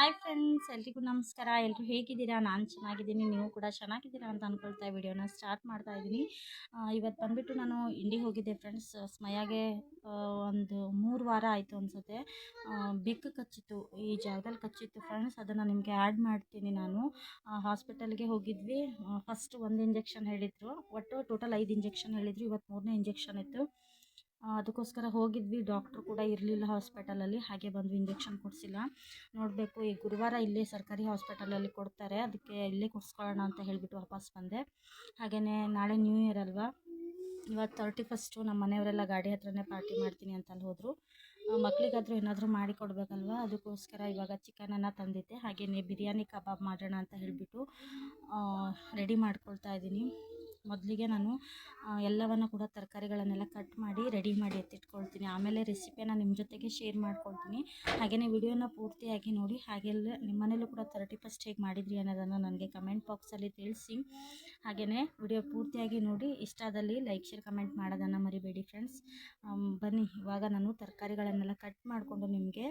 Hi friends ಎಲ್ರಿಗೂ ನಮಸ್ಕಾರ. ಎಲ್ಲರೂ ಹೇಗಿದ್ದೀರಾ? ನಾನು ಚೆನ್ನಾಗಿದ್ದೀನಿ. ನೀವು ಕೂಡ ಚೆನ್ನಾಗಿದ್ದೀರಾ ಅಂತ ಅಂದ್ಕೊಳ್ತಾ ವಿಡಿಯೋನ ಸ್ಟಾರ್ಟ್ ಮಾಡ್ತಾ ಇದ್ದೀನಿ. ಇವತ್ತು ಬಂದುಬಿಟ್ಟು ನಾನು ಇಂಡಿ ಹೋಗಿದ್ದೆ ಫ್ರೆಂಡ್ಸ್ ಸ್ಮಯಾಗೆ ಒಂದು ಮೂರು ವಾರ ಆಯಿತು ಅನಿಸುತ್ತೆ. ಬೆಕ್ಕು ಕಚ್ಚಿತ್ತು. ಈ ಜಾಗದಲ್ಲಿ ಕಚ್ಚಿತ್ತು ಫ್ರೆಂಡ್ಸ್ ಅದನ್ನು ನಿಮಗೆ ಆ್ಯಡ್ ಮಾಡ್ತೀನಿ ನಾನು. ಹಾಸ್ಪಿಟಲ್ಗೆ ಹೋಗಿದ್ವಿ. ಫಸ್ಟ್ ಒಂದು ಇಂಜೆಕ್ಷನ್ ಹೇಳಿದರು. ಒಟ್ಟು ಟೋಟಲ್ ಐದು ಇಂಜೆಕ್ಷನ್ ಹೇಳಿದರು. ಇವತ್ತು ಮೂರನೇ ಇಂಜೆಕ್ಷನ್ ಇತ್ತು. ಅದಕ್ಕೋಸ್ಕರ ಹೋಗಿದ್ವಿ. ಡಾಕ್ಟ್ರು ಕೂಡ ಇರಲಿಲ್ಲ ಹಾಸ್ಪಿಟಲಲ್ಲಿ. ಹಾಗೆ ಬಂದು ಇಂಜೆಕ್ಷನ್ ಕೊಡಿಸಿಲ್ಲ. ನೋಡಬೇಕು, ಈ ಗುರುವಾರ ಇಲ್ಲೇ ಸರ್ಕಾರಿ ಹಾಸ್ಪಿಟಲಲ್ಲಿ ಕೊಡ್ತಾರೆ. ಅದಕ್ಕೆ ಇಲ್ಲೇ ಕೊಡಿಸ್ಕೊಳ್ಳೋಣ ಅಂತ ಹೇಳಿಬಿಟ್ಟು ವಾಪಸ್ ಬಂದೆ. ಹಾಗೆಯೇ ನಾಳೆ ನ್ಯೂ ಇಯರ್ ಅಲ್ವಾ? ಇವತ್ತು ತರ್ಟಿ ಫಸ್ಟು ನಮ್ಮ ಮನೆಯವರೆಲ್ಲ ಗಾಡಿ ಹತ್ರನೇ ಪಾರ್ಟಿ ಮಾಡ್ತೀನಿ ಅಂತ ಅಲ್ಲಿ ಹೋದರು ಮಕ್ಕಳಿಗಾದರೂ ಏನಾದರೂ ಮಾಡಿ ಕೊಡಬೇಕಲ್ವ? ಅದಕ್ಕೋಸ್ಕರ ಇವಾಗ ಚಿಕನನ್ನು ತಂದಿದ್ದೆ. ಹಾಗೆಯೇ ಬಿರಿಯಾನಿ ಕಬಾಬ್ ಮಾಡೋಣ ಅಂತ ಹೇಳಿಬಿಟ್ಟು ರೆಡಿ ಮಾಡ್ಕೊಳ್ತಾ ಇದ್ದೀನಿ. ಮೊದಲಿಗೆ ನಾನು ಎಲ್ಲವನ್ನು ಕೂಡ ತರಕಾರಿಗಳನ್ನೆಲ್ಲ ಕಟ್ ಮಾಡಿ ರೆಡಿ ಮಾಡಿ ಎತ್ತಿಟ್ಕೊಳ್ತೀನಿ. ಆಮೇಲೆ ರೆಸಿಪಿಯನ್ನು ನಿಮ್ಮ ಜೊತೆಗೆ ಶೇರ್ ಮಾಡ್ಕೊಳ್ತೀನಿ. ಹಾಗೆಯೇ ವಿಡಿಯೋನ ಪೂರ್ತಿಯಾಗಿ ನೋಡಿ, ಹಾಗೆಲ್ಲ ನಿಮ್ಮ ಮನೇಲೂ ಕೂಡ ತರ್ಟಿ ಫಸ್ಟ್ ಹೇಗೆ ಮಾಡಿದ್ರಿ ಅನ್ನೋದನ್ನು ನನಗೆ ಕಮೆಂಟ್ ಬಾಕ್ಸಲ್ಲಿ ತಿಳಿಸಿ. ಹಾಗೆಯೇ ವಿಡಿಯೋ ಪೂರ್ತಿಯಾಗಿ ನೋಡಿ ಇಷ್ಟಾದಲ್ಲಿ ಲೈಕ್ ಶೇರ್ ಕಮೆಂಟ್ ಮಾಡೋದನ್ನು ಮರಿಬೇಡಿ ಫ್ರೆಂಡ್ಸ್ ಬನ್ನಿ, ಇವಾಗ ನಾನು ತರಕಾರಿಗಳನ್ನೆಲ್ಲ ಕಟ್ ಮಾಡಿಕೊಂಡು ನಿಮಗೆ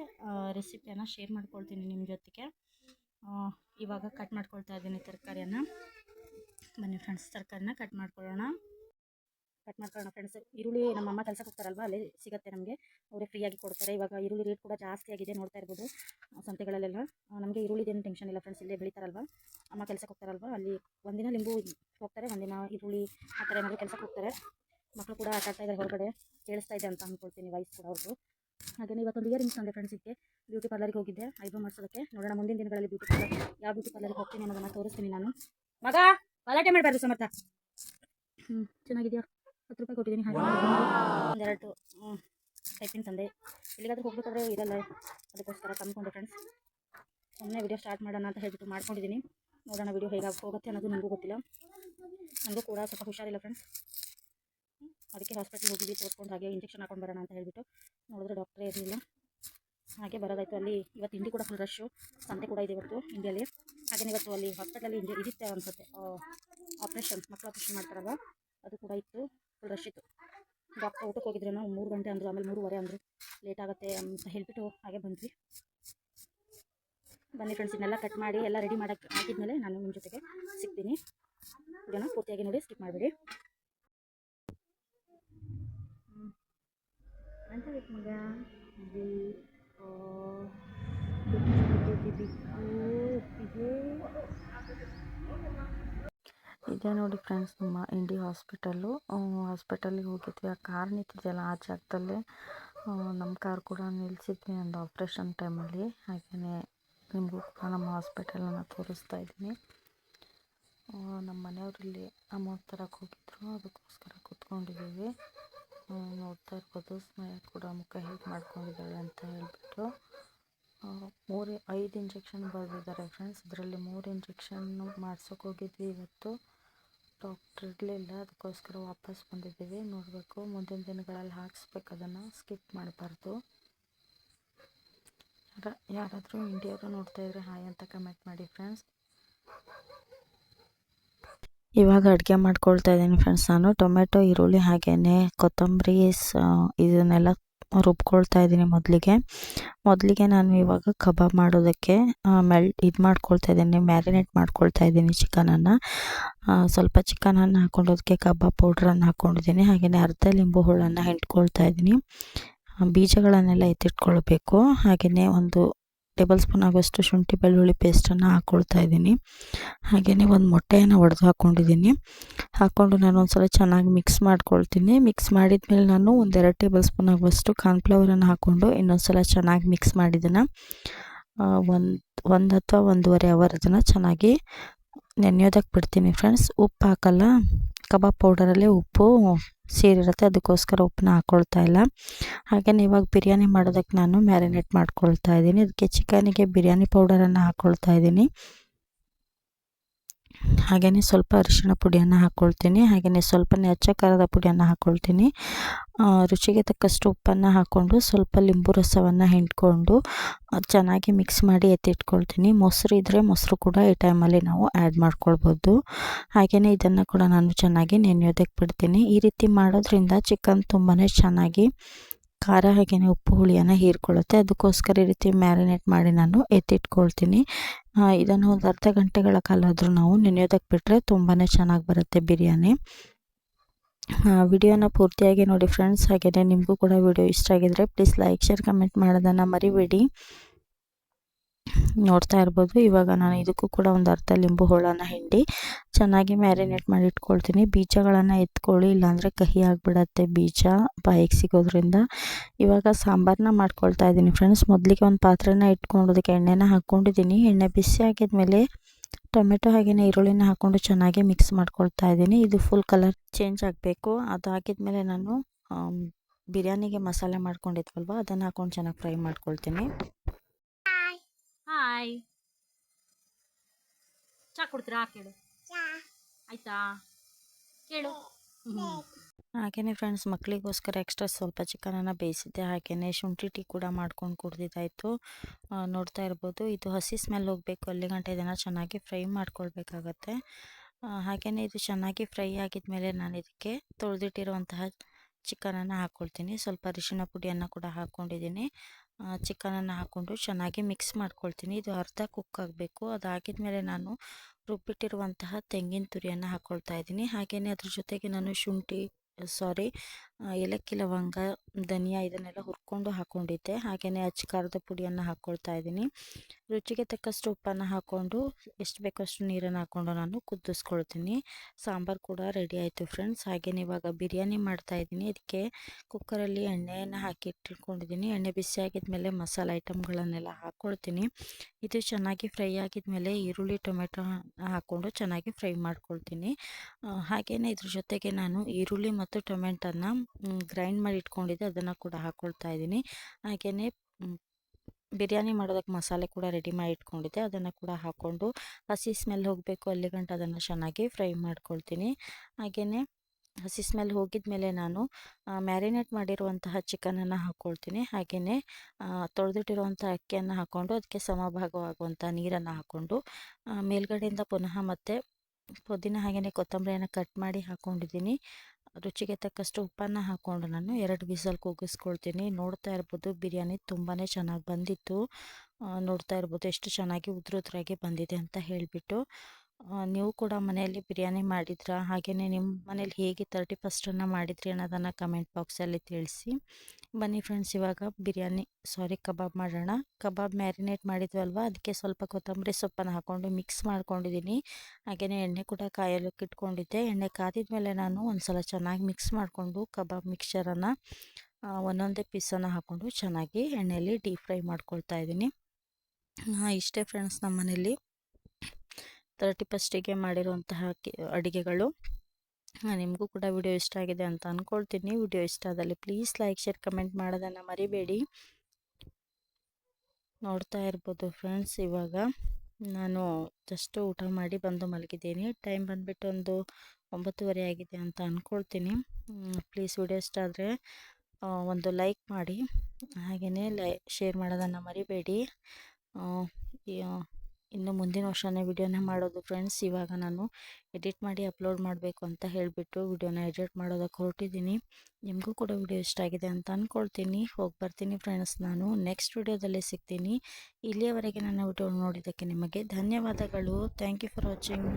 ರೆಸಿಪಿಯನ್ನು ಶೇರ್ ಮಾಡ್ಕೊಳ್ತೀನಿ ನಿಮ್ಮ ಜೊತೆಗೆ. ಇವಾಗ ಕಟ್ ಮಾಡ್ಕೊಳ್ತಾ ಇದ್ದೀನಿ ತರಕಾರಿಯನ್ನು. ಬನ್ನಿ ಫ್ರೆಂಡ್ಸ್ ತರಕಾರಿನ ಕಟ್ ಮಾಡ್ಕೊಳ್ಳೋಣ. ಕಟ್ ಮಾಡ್ಕೊಳ್ಳೋಣ ಫ್ರೆಂಡ್ಸ್ ಈರುಳ್ಳಿ ನಮ್ಮಮ್ಮ ಕೆಲಸಕ್ಕೆ ಹೋಗ್ತಾರಲ್ವ, ಅಲ್ಲಿ ಸಿಗುತ್ತೆ ನಮಗೆ. ಅವರೇ ಫ್ರೀಯಾಗಿ ಕೊಡ್ತಾರೆ. ಇವಾಗ ಈರುಳ್ಳಿ ರೇಟ್ ಕೂಡ ಜಾಸ್ತಿ ಆಗಿದೆ ನೋಡ್ತಾ ಇರ್ಬೋದು ಸಂತೆಗಳಲ್ಲೆಲ್ಲ. ನಮಗೆ ಈರುಳ್ಳಿದೇನು ಟೆನ್ಷನ್ ಇಲ್ಲ ಫ್ರೆಂಡ್ಸ್ ಇಲ್ಲೇ ಬೆಳೀತಾರಲ್ವ. ಅಮ್ಮ ಕೆಲಸಕ್ಕೆ ಹೋಗ್ತಾರಲ್ವ, ಅಲ್ಲಿ ಒಂದಿನ ಲಿಂಬು ಹೋಗ್ತಾರೆ, ಒಂದಿನ ಈರುಳ್ಳಿ ಆ ಥರ ಏನಾದರೂ ಕೆಲಸಕ್ಕೆ ಹೋಗ್ತಾರೆ. ಮಕ್ಕಳು ಕೂಡ ಆಟ ಆಡ್ತಾ ಇದ್ದಾರೆ ಹೊರಗಡೆ, ಕೇಳಿಸ್ತಾ ಇದೆ ಅಂತ ಅಂದ್ಕೊಳ್ತೀನಿ ವೈಸ್ ಕೂಡ ಅವ್ರದ್ದು ಹಾಗೆಯೇ ಇವತ್ತೊಂದು ಇಯರಿಂಗ್ಸ್ ತಂದೆ ಫ್ರೆಂಡ್ಸ್ ಇದಕ್ಕೆ ಬ್ಯೂಟಿ ಪಾರ್ಲರ್ಗೆ ಹೋಗಿದ್ದೆ ಐಬ್ರೋ ಮಾಡಿಸೋದಕ್ಕೆ. ನೋಡೋಣ ಮುಂದಿನ ದಿನಗಳಲ್ಲಿ ಬ್ಯೂಟಿ ಪಾರ್ಲರ್ ಯಾವ ಬ್ಯೂಟಿ ಪಾರ್ಲರ್ಗೆ ಹೋಗ್ತೀನಿ ಅನ್ನೋದನ್ನು ತೋರಿಸ್ತೀನಿ ನಾನು. ಮಗ! ಗಲಾಟೆ ಮಾಡಬಾರ್ದು ಸಮರ್ಥ. ಹ್ಞೂ ಚೆನ್ನಾಗಿದೆಯಾ? ಹತ್ತು ರೂಪಾಯಿ ಕೊಟ್ಟಿದ್ದೀನಿ ಹಾಗೆ. ಒಂದೆರಡು ಹ್ಞೂ ಟೈಪಿಂಗ್ ತಂದೆ. ಎಲ್ಲಿಗಾದ್ರೂ ಹೋಗ್ಬೇಕಾದ್ರೆ ಇರಲ್ಲ ಅದಕ್ಕೋಸ್ಕರ ತಂದ್ಕೊಂಡೆ ಫ್ರೆಂಡ್ಸ್ ಸುಮ್ಮನೆ ವಿಡಿಯೋ ಸ್ಟಾರ್ಟ್ ಮಾಡೋಣ ಅಂತ ಹೇಳ್ಬಿಟ್ಟು ಮಾಡ್ಕೊಂಡಿದ್ದೀನಿ. ನೋಡೋಣ ವಿಡಿಯೋ ಹೇಗೆ ಹೋಗುತ್ತೆ ಅನ್ನೋದು ನನಗೂ ಗೊತ್ತಿಲ್ಲ. ನನಗೂ ಕೂಡ ಸ್ವಲ್ಪ ಹುಷಾರಿಲ್ಲ ಫ್ರೆಂಡ್ಸ್ ಅದಕ್ಕೆ ಹಾಸ್ಪಿಟ್ಲಿಗೆ ಹೋಗಿದ್ವಿ ತೋರಿಸ್ಕೊಂಡು ಹಾಗೆ ಇಂಜೆಕ್ಷನ್ ಹಾಕೊಂಡು ಬರೋಣ ಅಂತ ಹೇಳ್ಬಿಟ್ಟು ನೋಡಿದ್ರೆ ಡಾಕ್ಟ್ರೇ ಇರಲಿಲ್ಲ ಹಾಗೆ ಬರೋದಾಯಿತು. ಅಲ್ಲಿ ಇವತ್ತು ಇಂಡಿ ಕೂಡ ಫುಲ್ ರಶ್ಶು ಸಂತೆ ಕೂಡ ಇದೆ ಇವತ್ತು ಇಂಡಿಯಲ್ಲಿ ಹಾಗೆಯೇ ಇವತ್ತು ಅಲ್ಲಿ ಹಾಸ್ಪಿಟಲಲ್ಲಿ ಇಂಜೆ ಇದಿತ್ತೆ ಅನಿಸುತ್ತೆ. ಆಪ್ರೇಷನ್ ಮಕ್ಕಳು ಆಪ್ರೇಷನ್ ಮಾಡ್ತಾರಲ್ಲ ಅದು ಕೂಡ ಇತ್ತು ಫುಲ್ ರಶ್ ಇತ್ತು. ಡಾಕ್ಟರ್ ಊಟಕ್ಕೆ ಹೋಗಿದ್ರು ನಾವು ಮೂರು ಗಂಟೆ ಅಂದರು ಆಮೇಲೆ ಮೂರುವರೆ ಅಂದರು. ಲೇಟ್ ಆಗುತ್ತೆ ಅಂತ ಹೇಳ್ಬಿಟ್ಟು ಹಾಗೆ ಬಂದ್ವಿ. ಬನ್ನಿ ಫ್ರೆಂಡ್ಸ್ ಇದನ್ನೆಲ್ಲ ಕಟ್ ಮಾಡಿ ಎಲ್ಲ ರೆಡಿ ಮಾಡೋಕ್ಕೆ ಹಾಕಿದ್ಮೇಲೆ ನಾನು ನಿಮ್ಮ ಜೊತೆಗೆ ಸಿಗ್ತೀನಿ. ಇದನ್ನು ಪೂರ್ತಿಯಾಗಿ ನೋಡಿ ಸ್ಕಿಪ್ ಮಾಡಿಬಿಡಿ. ಅಂತ ಮಗ ಇದು, ನೋಡಿ ಫ್ರೆಂಡ್ಸ್ ನಮ್ಮ ಇಂಡಿ ಹಾಸ್ಪಿಟಲ್ಲು ಹಾಸ್ಪಿಟಲಿಗೆ ಹೋಗಿದ್ವಿ. ಆ ಕಾರ್ ನಿಂತಿದೆಯಲ್ಲ ಆ ಜಾಗದಲ್ಲೇ. ನಮ್ಮ ಕಾರ್ ಕೂಡ ನಿಲ್ಲಿಸಿದ್ವಿ ಒಂದು ಆಪ್ರೇಷನ್ ಟೈಮಲ್ಲಿ ಹಾಗೆಯೇ ನಿಮಗೂ ಕೂಡ ನಮ್ಮ ಹಾಸ್ಪಿಟಲನ್ನು ತೋರಿಸ್ತಾ ಇದ್ದೀನಿ. ನಮ್ಮ ಮನೆಯವರಲ್ಲಿ ಅಮೌಂಟ್ ತರಕ್ಕೆ ಹೋಗಿದ್ರು. ಅದಕ್ಕೋಸ್ಕರ ಕೂತ್ಕೊಂಡಿದ್ದೀವಿ. ನೋಡ್ತಾ ಇರ್ಬೋದು. ಸ್ನೇಹ ಕೂಡ ಮುಖ ಹೇಗೆ ಮಾಡ್ಕೊಂಡಿದ್ದಾಳೆ ಅಂತ ಹೇಳಿಬಿಟ್ಟು ಮೂರು, ಐದು ಇಂಜೆಕ್ಷನ್ ಬರೆದಿದ್ದಾರೆ ಫ್ರೆಂಡ್ಸ್ ಇದರಲ್ಲಿ ಮೂರು ಇಂಜೆಕ್ಷನ್ ಮಾಡ್ಸೋಕೆ ಹೋಗಿದ್ವಿ ಇವತ್ತು. ಡಾಕ್ಟ್ರ್ ಇರಲಿಲ್ಲ, ಅದಕ್ಕೋಸ್ಕರ ವಾಪಸ್ ಬಂದಿದ್ದೀವಿ. ನೋಡಬೇಕು, ಮುಂದಿನ ದಿನಗಳಲ್ಲಿ ಹಾಕ್ಸ್ಬೇಕು ಅದನ್ನು. ಸ್ಕಿಪ್ ಮಾಡಬಾರ್ದು. ಯಾರ, ಯಾರಾದರೂ ಇಂಡಿಯಾರು ನೋಡ್ತಾ ಇದ್ರೆ ಹಾಯ್ ಅಂತ ಕಮೆಂಟ್ ಮಾಡಿ ಫ್ರೆಂಡ್ಸ್ ಇವಾಗ ಅಡುಗೆ ಮಾಡ್ಕೊಳ್ತಾ ಇದ್ದೀನಿ ಫ್ರೆಂಡ್ಸ್ ನಾನು ಟೊಮೆಟೊ, ಈರುಳ್ಳಿ ಹಾಗೆಯೇ ಕೊತ್ತಂಬರಿ ಇದನ್ನೆಲ್ಲ ರುಬ್ಕೊಳ್ತಾ ಇದ್ದೀನಿ ಮೊದಲಿಗೆ. ಮೊದಲಿಗೆ ನಾನು ಇವಾಗ ಕಬಾಬ್ ಮಾಡೋದಕ್ಕೆ ಮೆಲ್ ಇದು ಮಾಡ್ಕೊಳ್ತಾ ಇದ್ದೀನಿ, ಮ್ಯಾರಿನೇಟ್ ಮಾಡ್ಕೊಳ್ತಾ ಇದ್ದೀನಿ ಚಿಕನನ್ನು. ಸ್ವಲ್ಪ ಚಿಕನನ್ನು ಹಾಕ್ಕೊಂಡೋದಕ್ಕೆ ಕಬಾಬ್ ಪೌಡ್ರನ್ನು ಹಾಕ್ಕೊಂಡಿದ್ದೀನಿ ಹಾಗೆಯೇ ಅರ್ಧ ಲಿಂಬು ಹುಳನ್ನು ಹಿಂಡ್ಕೊಳ್ತಾ ಇದ್ದೀನಿ. ಬೀಜಗಳನ್ನೆಲ್ಲ ಎತ್ತಿಟ್ಕೊಳ್ಬೇಕು ಹಾಗೆಯೇ ಒಂದು ಟೇಬಲ್ ಸ್ಪೂನ್ ಆಗೋಷ್ಟು ಶುಂಠಿ, ಬೆಳ್ಳುಳ್ಳಿ ಪೇಸ್ಟನ್ನು ಹಾಕ್ಕೊಳ್ತಾ ಇದ್ದೀನಿ. ಹಾಗೆಯೇ ಒಂದು ಮೊಟ್ಟೆಯನ್ನು ಒಡೆದು ಹಾಕ್ಕೊಂಡಿದ್ದೀನಿ ಹಾಕ್ಕೊಂಡು ನಾನು ಒಂದ್ಸಲ ಚೆನ್ನಾಗಿ ಮಿಕ್ಸ್ ಮಾಡ್ಕೊಳ್ತೀನಿ. ಮಿಕ್ಸ್ ಮಾಡಿದ ಮೇಲೆ ನಾನು ಒಂದೆರಡು ಟೇಬಲ್ ಸ್ಪೂನ್ ಆಗುವಷ್ಟು ಕಾರ್ನ್ಫ್ಲವರನ್ನು ಹಾಕ್ಕೊಂಡು ಇನ್ನೊಂದು ಸಲ ಚೆನ್ನಾಗಿ ಮಿಕ್ಸ್ ಮಾಡಿದ್ದನ್ನು ಒಂದು ಒಂದು ಅಥವಾ ಒಂದೂವರೆ ಅವರ್ ಅದನ್ನು ಚೆನ್ನಾಗಿ ನೆನೆಯೋದಕ್ಕೆ ಬಿಡ್ತೀನಿ ಫ್ರೆಂಡ್ಸ್ ಉಪ್ಪು ಹಾಕಲ್ಲ? ಕಬಾಬ್ ಪೌಡರಲ್ಲಿ ಉಪ್ಪು. ಸೇರಿರುತ್ತೆ, ಅದಕ್ಕೋಸ್ಕರ ಉಪ್ಪನ್ನ ಹಾಕ್ಕೊಳ್ತಾ ಇಲ್ಲ. ಹಾಗೆಯೇ ಇವಾಗ ಬಿರಿಯಾನಿ ಮಾಡೋದಕ್ಕೆ ನಾನು ಮ್ಯಾರಿನೇಟ್ ಮಾಡ್ಕೊಳ್ತಾ ಇದ್ದೀನಿ. ಅದಕ್ಕೆ ಚಿಕನಿಗೆ ಬಿರಿಯಾನಿ ಪೌಡರನ್ನು ಹಾಕ್ಕೊಳ್ತಾ ಇದ್ದೀನಿ. ಹಾಗೆಯೇ ಸ್ವಲ್ಪ ಅರಿಶಿನ ಪುಡಿಯನ್ನು ಹಾಕ್ಕೊಳ್ತೀನಿ ಹಾಗೆಯೇ ಸ್ವಲ್ಪನೇ ಅಚ್ಚ ಖಾರದ ಪುಡಿಯನ್ನು ಹಾಕ್ಕೊಳ್ತೀನಿ ರುಚಿಗೆ ತಕ್ಕಷ್ಟು ಉಪ್ಪನ್ನು ಹಾಕ್ಕೊಂಡು ಸ್ವಲ್ಪ ಲಿಂಬು ರಸವನ್ನು ಹಿಂಡ್ಕೊಂಡು ಚೆನ್ನಾಗಿ ಮಿಕ್ಸ್ ಮಾಡಿ ಎತ್ತಿಟ್ಕೊಳ್ತೀನಿ. ಮೊಸರು ಇದ್ದರೆ ಮೊಸರು ಕೂಡ ಈ ಟೈಮಲ್ಲಿ ನಾವು ಆ್ಯಡ್ ಮಾಡ್ಕೊಳ್ಬೋದು. ಹಾಗೆಯೇ ಇದನ್ನು ಕೂಡ ನಾನು ಚೆನ್ನಾಗಿ ನೆನೆಯೋದಕ್ಕೆ ಬಿಡ್ತೀನಿ. ಈ ರೀತಿ ಮಾಡೋದ್ರಿಂದ ಚಿಕನ್ ತುಂಬಾ ಚೆನ್ನಾಗಿ ಖಾರ ಹಾಗೆಯೇ ಉಪ್ಪು, ಹುಳಿಯನ್ನು ಹೀರ್ಕೊಳ್ಳುತ್ತೆ. ಅದಕ್ಕೋಸ್ಕರ ಈ ರೀತಿ ಮ್ಯಾರಿನೇಟ್ ಮಾಡಿ ನಾನು ಎತ್ತಿಟ್ಕೊಳ್ತೀನಿ. ಇದನ್ನು ಒಂದು ಅರ್ಧ ಗಂಟೆಗಳ ಕಾಲ ಆದರೂ ನಾವು ನೆನೆಯೋದಕ್ಕೆ ಬಿಟ್ಟರೆ ತುಂಬಾ ಚೆನ್ನಾಗಿ ಬರುತ್ತೆ ಬಿರಿಯಾನಿ. ವಿಡಿಯೋನ ಪೂರ್ತಿಯಾಗಿ ನೋಡಿ ಫ್ರೆಂಡ್ಸ್ ಹಾಗೆಯೇ ನಿಮಗೂ ಕೂಡ ವಿಡಿಯೋ ಇಷ್ಟ ಆಗಿದ್ರೆ ಪ್ಲೀಸ್ ಲೈಕ್ ಶೇರ್ ಕಮೆಂಟ್ ಮಾಡೋದನ್ನು ಮರಿಬೇಡಿ. ನೋಡ್ತಾ ಇರ್ಬೋದು. ಇವಾಗ ನಾನು ಇದಕ್ಕೂ ಕೂಡ ಒಂದು ಅರ್ಧ ಲಿಂಬು ಹೋಳನ ಹಿಂಡಿ ಚೆನ್ನಾಗಿ ಮ್ಯಾರಿನೇಟ್ ಮಾಡಿ ಇಟ್ಕೊಳ್ತೀನಿ. ಬೀಜಗಳನ್ನು ಎತ್ಕೊಳ್ಳಿ, ಇಲ್ಲಾಂದರೆ ಕಹಿ ಆಗಿಬಿಡತ್ತೆ ಬೀಜ ಬಾಯಿಗೆ ಸಿಗೋದ್ರಿಂದ. ಇವಾಗ ಸಾಂಬಾರನ್ನ ಮಾಡ್ಕೊಳ್ತಾ ಇದ್ದೀನಿ ಫ್ರೆಂಡ್ಸ್ ಮೊದಲಿಗೆ ಒಂದು ಪಾತ್ರೆನ ಇಟ್ಕೊಂಡು ಅದಕ್ಕೆ ಎಣ್ಣೆನ ಹಾಕ್ಕೊಂಡಿದ್ದೀನಿ. ಎಣ್ಣೆ ಬಿಸಿ ಆಗಿದ್ಮೇಲೆ ಟೊಮೆಟೊ ಹಾಗೆಯೇ ಈರುಳ್ಳಿನ ಹಾಕ್ಕೊಂಡು ಚೆನ್ನಾಗಿ ಮಿಕ್ಸ್ ಮಾಡ್ಕೊಳ್ತಾ ಇದ್ದೀನಿ. ಇದು ಫುಲ್ ಕಲರ್ ಚೇಂಜ್ ಆಗಬೇಕು. ಅದಾಗಿದ್ಮೇಲೆ ನಾನು ಬಿರಿಯಾನಿಗೆ ಮಸಾಲೆ ಮಾಡ್ಕೊಂಡಿದ್ವಲ್ವ, ಅದನ್ನು ಹಾಕ್ಕೊಂಡು ಚೆನ್ನಾಗಿ ಫ್ರೈ ಮಾಡ್ಕೊಳ್ತೀನಿ. ಹಾಯ್ ಚಾ ಕುಡ್ತೀರಾ? ಕೇಳು. ಆಯ್ತಾ? ಕೇಳು. ಹಾಗೆಯೇ ಫ್ರೆಂಡ್ಸ್ ಮಕ್ಕಳಿಗೋಸ್ಕರ ಎಕ್ಸ್ಟ್ರಾ ಸ್ವಲ್ಪ ಚಿಕನನ್ನು ಬೇಯಿಸಿದ್ದೆ. ಹಾಗೆಯೇ ಶುಂಠಿ ಟೀ ಕೂಡ ಮಾಡ್ಕೊಂಡು ಕುಡ್ದಿದ್ದಾಯಿತು. ನೋಡ್ತಾ ಇರ್ಬೋದು. ಇದು ಹಸಿ ಸ್ಮೆಲ್ ಹೋಗಬೇಕು. ಅಲ್ಲಿ ಗಂಟೆ ಇದನ್ನು ಚೆನ್ನಾಗಿ ಫ್ರೈ ಮಾಡ್ಕೊಳ್ಬೇಕಾಗತ್ತೆ. ಹಾಗೆಯೇ ಇದು ಚೆನ್ನಾಗಿ ಫ್ರೈ ಆಗಿದ್ಮೇಲೆ ನಾನು ಇದಕ್ಕೆ ತೊಳೆದಿಟ್ಟಿರುವಂತಹ ಚಿಕನನ್ನು ಹಾಕ್ಕೊಳ್ತೀನಿ ಸ್ವಲ್ಪ ಅರಿಶಿನ ಪುಡಿಯನ್ನು ಕೂಡ ಹಾಕ್ಕೊಂಡಿದ್ದೀನಿ ಚಿಕನನ್ನು ಹಾಕ್ಕೊಂಡು ಚೆನ್ನಾಗಿ ಮಿಕ್ಸ್ ಮಾಡ್ಕೊಳ್ತೀನಿ. ಇದು ಅರ್ಧ ಕುಕ್ ಆಗಬೇಕು. ಅದಾಗಿದ್ಮೇಲೆ ನಾನು ರುಬ್ಬಿಟ್ಟಿರುವಂತಹ ತೆಂಗಿನ ತುರಿಯನ್ನು ಹಾಕ್ಕೊಳ್ತಾ ಇದ್ದೀನಿ. ಹಾಗೆಯೇ ಅದ್ರ ಜೊತೆಗೆ ನಾನು ಶುಂಠಿ ಸಾರಿ ಏಲಕ್ಕಿ ಲವಂಗ, ಧನಿಯಾ ಇದನ್ನೆಲ್ಲ ಹುರ್ಕೊಂಡು ಹಾಕ್ಕೊಂಡಿದ್ದೆ ಹಾಗೆಯೇ ಅಚ್ಚ ಖಾರದ ಪುಡಿಯನ್ನು ಹಾಕ್ಕೊಳ್ತಾ ಇದ್ದೀನಿ. ರುಚಿಗೆ ತಕ್ಕಷ್ಟು ಉಪ್ಪನ್ನು ಹಾಕ್ಕೊಂಡು ಎಷ್ಟು ಬೇಕಷ್ಟು ನೀರನ್ನು ಹಾಕ್ಕೊಂಡು ನಾನು ಕುದಿಸ್ಕೊಳ್ತೀನಿ. ಸಾಂಬಾರು ಕೂಡ ರೆಡಿ ಆಯಿತು ಫ್ರೆಂಡ್ಸ್. ಹಾಗೆಯೇ ಇವಾಗ ಬಿರಿಯಾನಿ ಮಾಡ್ತಾ ಇದ್ದೀನಿ. ಇದಕ್ಕೆ ಕುಕ್ಕರಲ್ಲಿ ಎಣ್ಣೆಯನ್ನು ಹಾಕಿ ಇಟ್ಕೊಂಡಿದ್ದೀನಿ ಎಣ್ಣೆ ಬಿಸಿ ಆಗಿದ್ಮೇಲೆ ಮಸಾಲೆ ಐಟಮ್ಗಳನ್ನೆಲ್ಲ ಹಾಕ್ಕೊಳ್ತೀನಿ ಇದು ಚೆನ್ನಾಗಿ ಫ್ರೈ ಆಗಿದ್ಮೇಲೆ ಈರುಳ್ಳಿ, ಟೊಮೆಟೊ ಹಾಕ್ಕೊಂಡು ಚೆನ್ನಾಗಿ ಫ್ರೈ ಮಾಡ್ಕೊಳ್ತೀನಿ. ಹಾಗೆಯೇ ಇದ್ರ ಜೊತೆಗೆ ನಾನು ಈರುಳ್ಳಿ ಮತ್ತು ಟೊಮೆಟೊನ ಗ್ರೈಂಡ್ ಮಾಡಿ ಇಟ್ಕೊಂಡಿದ್ದೆ, ಅದನ್ನು ಕೂಡ ಹಾಕ್ಕೊಳ್ತಾ ಇದ್ದೀನಿ. ಹಾಗೆಯೇ ಬಿರಿಯಾನಿ ಮಾಡೋದಕ್ಕೆ ಮಸಾಲೆ ಕೂಡ ರೆಡಿ ಮಾಡಿ ಇಟ್ಕೊಂಡಿದ್ದೆ, ಅದನ್ನು ಕೂಡ ಹಾಕ್ಕೊಂಡು ಹಸಿ ಸ್ಮೆಲ್ ಹೋಗಬೇಕು, ಅಲ್ಲಿ ಗಂಟ ಅದನ್ನು ಚೆನ್ನಾಗಿ ಫ್ರೈ ಮಾಡ್ಕೊಳ್ತೀನಿ. ಹಾಗೆಯೇ ಹಸಿ ಸ್ಮೆಲ್ ಹೋಗಿದ್ಮೇಲೆ ನಾನು ಮ್ಯಾರಿನೇಟ್ ಮಾಡಿರುವಂತಹ ಚಿಕನನ್ನು ಹಾಕ್ಕೊಳ್ತೀನಿ ಹಾಗೆಯೇ ತೊಳೆದಿಟ್ಟಿರುವಂಥ ಅಕ್ಕಿಯನ್ನು ಹಾಕ್ಕೊಂಡು ಅದಕ್ಕೆ ಸಮಭಾಗವಾಗುವಂಥ ನೀರನ್ನು ಹಾಕ್ಕೊಂಡು ಮೇಲ್ಗಡೆಯಿಂದ ಪುನಃ ಮತ್ತೆ ಪುದೀನ ಹಾಗೆಯೇ ಕೊತ್ತಂಬರಿಯನ್ನು ಕಟ್ ಮಾಡಿ ಹಾಕ್ಕೊಂಡಿದ್ದೀನಿ ರುಚಿಗೆ ತಕ್ಕಷ್ಟು ಉಪ್ಪನ್ನು ಹಾಕ್ಕೊಂಡು ನಾನು ಎರಡು ವಿಸಲ್ ಕೂಗಿಸ್ಕೊಳ್ತೀನಿ. ನೋಡ್ತಾ ಇರ್ಬೋದು ಬಿರಿಯಾನಿ ತುಂಬಾ ಚೆನ್ನಾಗಿ ಬಂದಿತ್ತು. ನೋಡ್ತಾ ಇರ್ಬೋದು ಎಷ್ಟು ಚೆನ್ನಾಗಿ ಉದ್ರುದ್ರಾಗಿ ಬಂದಿದೆ ಅಂತ ಹೇಳಿಬಿಟ್ಟು. ನೀವು ಕೂಡ ಮನೆಯಲ್ಲಿ ಬಿರಿಯಾನಿ ಮಾಡಿದ್ರಾ? ಹಾಗೆಯೇ ನಿಮ್ಮ ಮನೇಲಿ ಹೇಗೆ ತರ್ಟಿ ಫಸ್ಟನ್ನು ಮಾಡಿದ್ರಿ ಅನ್ನೋದನ್ನು ಕಮೆಂಟ್ ಬಾಕ್ಸಲ್ಲಿ ತಿಳಿಸಿ. ಬನ್ನಿ ಫ್ರೆಂಡ್ಸ್ ಇವಾಗ ಬಿರಿಯಾನಿ ಸಾರಿ ಕಬಾಬ್ ಮಾಡೋಣ. ಕಬಾಬ್ ಮ್ಯಾರಿನೇಟ್ ಮಾಡಿದ್ವಲ್ವ? ಅದಕ್ಕೆ ಸ್ವಲ್ಪ ಕೊತ್ತಂಬರಿ ಸೊಪ್ಪನ್ನು ಹಾಕ್ಕೊಂಡು ಮಿಕ್ಸ್ ಮಾಡ್ಕೊಂಡಿದ್ದೀನಿ ಹಾಗೆಯೇ ಎಣ್ಣೆ ಕೂಡ ಕಾಯಲಿಕ್ಕೆ ಇಟ್ಕೊಂಡಿದ್ದೆ. ಎಣ್ಣೆ ಕಾದಿದ ಮೇಲೆ ನಾನು ಒಂದು ಸಲ ಚೆನ್ನಾಗಿ ಮಿಕ್ಸ್ ಮಾಡಿಕೊಂಡು ಕಬಾಬ್ ಮಿಕ್ಸ್ಚರನ್ನು ಒಂದೊಂದೇ ಪೀಸನ್ನು ಹಾಕ್ಕೊಂಡು ಚೆನ್ನಾಗಿ ಎಣ್ಣೆಯಲ್ಲಿ ಡೀಪ್ ಫ್ರೈ ಮಾಡ್ಕೊಳ್ತಾ ಇದ್ದೀನಿ ಇಷ್ಟೇ ಫ್ರೆಂಡ್ಸ್ ನಮ್ಮ ಮನೇಲಿ ತರ್ಟಿ ಫಸ್ಟಿಗೆ ಮಾಡಿರುವಂತಹ ಅಡುಗೆಗಳು. ನಿಮಗೂ ಕೂಡ ವಿಡಿಯೋ ಇಷ್ಟ ಆಗಿದೆ ಅಂತ ಅಂದ್ಕೊಳ್ತೀನಿ ವಿಡಿಯೋ ಇಷ್ಟ ಆದಲ್ಲಿ ಪ್ಲೀಸ್ ಲೈಕ್, ಶೇರ್, ಕಮೆಂಟ್ ಮಾಡೋದನ್ನು ಮರಿಬೇಡಿ. ನೋಡ್ತಾ ಇರ್ಬೋದು ಫ್ರೆಂಡ್ಸ್, ಇವಾಗ ನಾನು ಜಸ್ಟ್ ಊಟ ಮಾಡಿ ಬಂದು ಮಲಗಿದ್ದೀನಿ. ಟೈಮ್ ಬಂದುಬಿಟ್ಟು ಒಂದು ಒಂಬತ್ತುವರೆ ಆಗಿದೆ ಅಂತ ಅಂದ್ಕೊಳ್ತೀನಿ ಪ್ಲೀಸ್ ವಿಡಿಯೋ ಇಷ್ಟ ಆದರೆ ಒಂದು ಲೈಕ್ ಮಾಡಿ. ಹಾಗೆಯೇ ಲೈ, ಶೇರ್ ಮಾಡೋದನ್ನು ಮರಿಬೇಡಿ. ಇನ್ನು ಮುಂದಿನ ವರ್ಷನೇ ವಿಡಿಯೋನ ಮಾಡೋದು ಫ್ರೆಂಡ್ಸ್ ಇವಾಗ ನಾನು ಎಡಿಟ್ ಮಾಡಿ ಅಪ್ಲೋಡ್ ಮಾಡಬೇಕು ಅಂತ ಹೇಳಿಬಿಟ್ಟು ವಿಡಿಯೋನ ಎಡಿಟ್ ಮಾಡೋದಕ್ಕೆ ಹೊರಟಿದ್ದೀನಿ. ನಿಮಗೂ ಕೂಡ ವಿಡಿಯೋ ಇಷ್ಟ ಆಗಿದೆ ಅಂತ ಅಂದ್ಕೊಳ್ತೀನಿ ಹೋಗಿ ಬರ್ತೀನಿ ಫ್ರೆಂಡ್ಸ್ ನಾನು ನೆಕ್ಸ್ಟ್ ವಿಡಿಯೋದಲ್ಲಿ ಸಿಗ್ತೀನಿ. ಇಲ್ಲಿಯವರೆಗೆ ನನ್ನ ವಿಡಿಯೋ ನೋಡಿದ್ದಕ್ಕೆ ನಿಮಗೆ ಧನ್ಯವಾದಗಳು. Thank you for watching